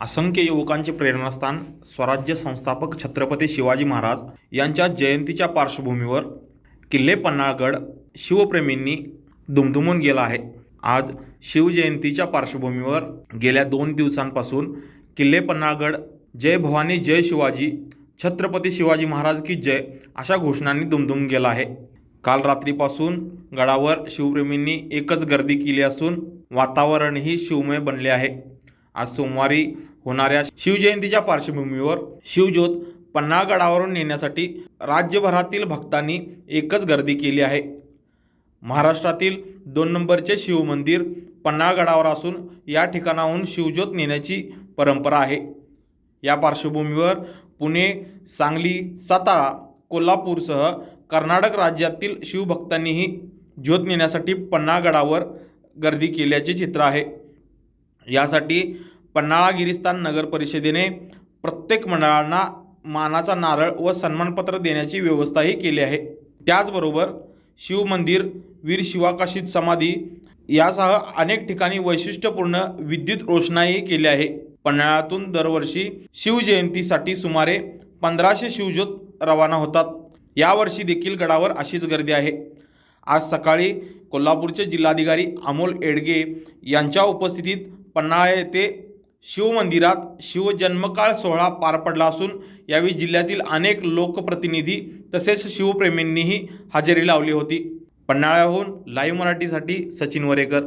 असंख्य युवकांचे प्रेरणास्थान स्वराज्य संस्थापक छत्रपती शिवाजी महाराज यांच्या जयंतीच्या पार्श्वभूमीवर किल्ले पन्हाळगड शिवप्रेमींनी दुमदुमून गेला आहे. आज शिवजयंतीच्या पार्श्वभूमीवर गेल्या दोन दिवसांपासून किल्ले पन्हाळगड जय भवानी जय शिवाजी छत्रपती शिवाजी महाराज की जय अशा घोषणांनी दुमदुम गेला आहे. काल रात्रीपासून गडावर शिवप्रेमींनी एकच गर्दी केली असून वातावरणही शिवमय बनले आहे. आज सोमवारी होणाऱ्या शिवजयंतीच्या पार्श्वभूमीवर शिवज्योत पन्हाळगडावरून नेण्यासाठी राज्यभरातील भक्तांनी एकच गर्दी केली आहे. महाराष्ट्रातील दोन नंबरचे शिवमंदिर पन्हाळगडावर असून या ठिकाणाहून शिवज्योत नेण्याची परंपरा आहे. या पार्श्वभूमीवर पुणे सांगली सातारा कोल्हापूरसह कर्नाटक राज्यातील शिवभक्तांनीही ज्योत नेण्यासाठी पन्हाळगडावर गर्दी केल्याचे चित्र आहे. यासाठी पन्हाळा गिरिस्तान नगर परिषदेने प्रत्येक मंडळांना मानाचा नारळ व सन्मानपत्र देण्याची व्यवस्थाही केली आहे. त्याचबरोबर शिवमंदिर वीर शिवाकाशीत समाधी यासह अनेक ठिकाणी वैशिष्ट्यपूर्ण विद्युत रोषणाईही केली आहे. पन्हाळ्यातून दरवर्षी शिवजयंतीसाठी सुमारे पंधराशे शिवज्योत रवाना होतात. यावर्षी देखील गडावर अशीच गर्दी आहे. आज सकाळी कोल्हापूरचे जिल्हाधिकारी अमोल एडगे यांच्या उपस्थितीत पन्हाळा येथे शिवमंदिरात शिवजन्मकाळ सोहळा पार पडला असून यावेळी जिल्ह्यातील अनेक लोकप्रतिनिधी तसेच शिवप्रेमींनीही हजेरी लावली होती. पन्हाळ्याहून लाईव्ह मराठीसाठी सचिन वरेकर.